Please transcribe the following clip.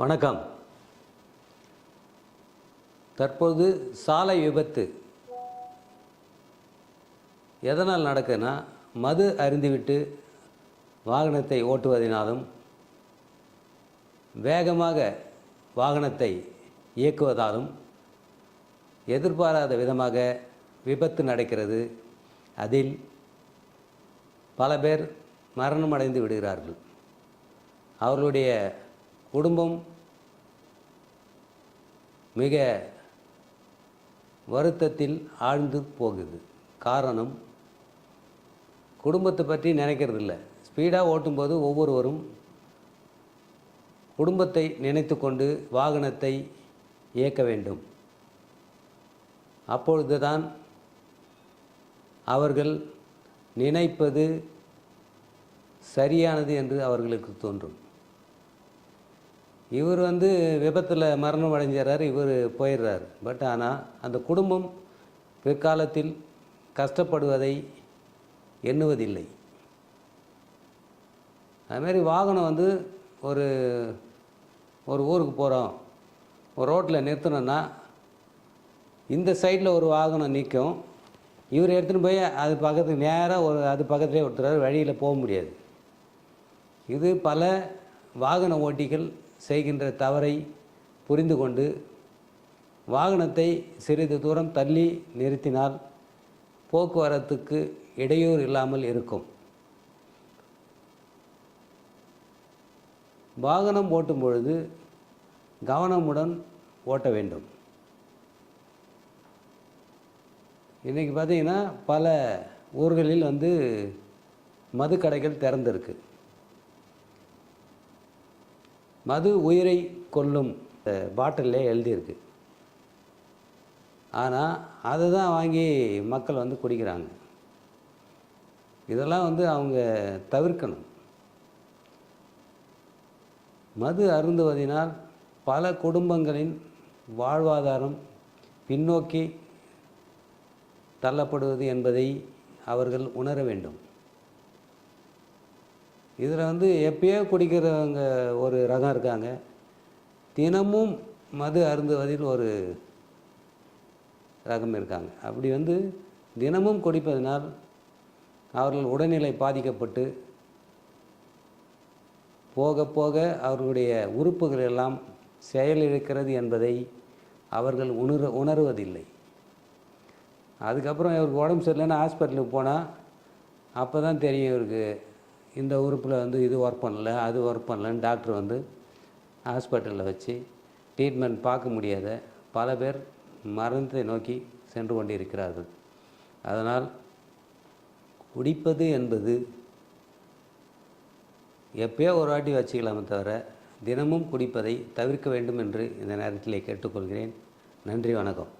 வணக்கம். தற்போது சாலை விபத்து. எதனால் நடக்குதுன்னா மது அருந்திவிட்டு வாகனத்தை ஓட்டுவதினாலும் வேகமாக வாகனத்தை இயக்குவதாலும் எதிர்பாராத விதமாக விபத்து நடக்கிறது. அதில் பல பேர் மரணமடைந்து விடுகிறார்கள். அவர்களுடைய குடும்பம் மிக வருத்தத்தில் ஆழ்ந்து போகுது. காரணம் குடும்பத்தை பற்றி நினைக்கிறதில்ல. ஸ்பீடாக ஓட்டும்போது ஒவ்வொருவரும் குடும்பத்தை நினைத்து கொண்டு வாகனத்தை இயக்க வேண்டும். அப்பொழுதுதான் அவர்கள் நினைப்பது சரியானது என்று அவர்களுக்கு தோன்றும். இவர் வந்து விபத்தில் மரணம் அடைஞ்சிடறாரு இவர் போயிடுறாரு. பட் ஆனால் அந்த குடும்பம் பிற்காலத்தில் கஷ்டப்படுவதை எண்ணுவதில்லை. அதுமாரி வாகனம் வந்து ஒரு ஒரு ஊருக்கு போகிறோம் ஒரு ரோட்டில் நிறுத்தணும்னா இந்த சைடில் ஒரு வாகனம் நிற்கும். இவர் எடுத்துன்னு போய் அது பக்கத்துக்கு நேராக ஒரு அது பக்கத்துலேயே ஒருத்தர் வழியில் போக முடியாது. இது பல வாகன ஓட்டிகள் செய்கின்ற தவறை புரிந்து கொண்டு வாகனத்தை சிறிது தூரம் தள்ளி நிறுத்தினால் போக்குவரத்துக்கு இடையூறு இல்லாமல் இருக்கும். வாகனம் ஓட்டும் பொழுது கவனமுடன் ஓட்ட வேண்டும். இன்றைக்கி பார்த்தீங்கன்னா பல ஊர்களில் வந்து மதுக்கடைகள் திறந்திருக்கு. மது உயிரை கொல்லும் பாட்டிலே எழுதியிருக்கு. ஆனால் அதை தான் வாங்கி மக்கள் வந்து குடிக்கிறாங்க. இதெல்லாம் வந்து அவங்க தவிர்க்கணும். மது அருந்துவதினால் பல குடும்பங்களின் வாழ்வாதாரம் பின்னோக்கி தள்ளப்படுவது என்பதை அவர்கள் உணர வேண்டும். இதில் வந்து எப்பயோ குடிக்கிறவங்க ஒரு ரகம் இருக்காங்க. தினமும் மது அருந்துவதில் ஒரு ரகம் இருக்காங்க. அப்படி வந்து தினமும் குடிப்பதனால் அவர்கள் உடல்நிலை பாதிக்கப்பட்டு போக போக அவர்களுடைய உறுப்புகள் எல்லாம் செயலிழக்கிறது என்பதை அவர்கள் உணர உணர்வதில்லை. அதுக்கப்புறம் இவருக்கு உடம்பு சரியில்லைன்னா ஹாஸ்பிட்டலுக்கு போனால் அப்போ தான் தெரியும் இவருக்கு இந்த உறுப்பில் வந்து இது ஒர்க் பண்ணல அது ஒர்க் பண்ணலன்னு டாக்டர் வந்து ஹாஸ்பிட்டலில் வச்சு ட்ரீட்மெண்ட் பார்க்க முடியாத பல பேர் மரணத்தை நோக்கி சென்று கொண்டிருக்கிறார்கள். அதனால் குடிப்பது என்பது எப்பயோ ஒரு வாட்டி வச்சுக்கலாமே தவிர தினமும் குடிப்பதை தவிர்க்க வேண்டும் என்று இந்த நேரத்தில் கேட்டுக்கொள்கிறேன். நன்றி வணக்கம்.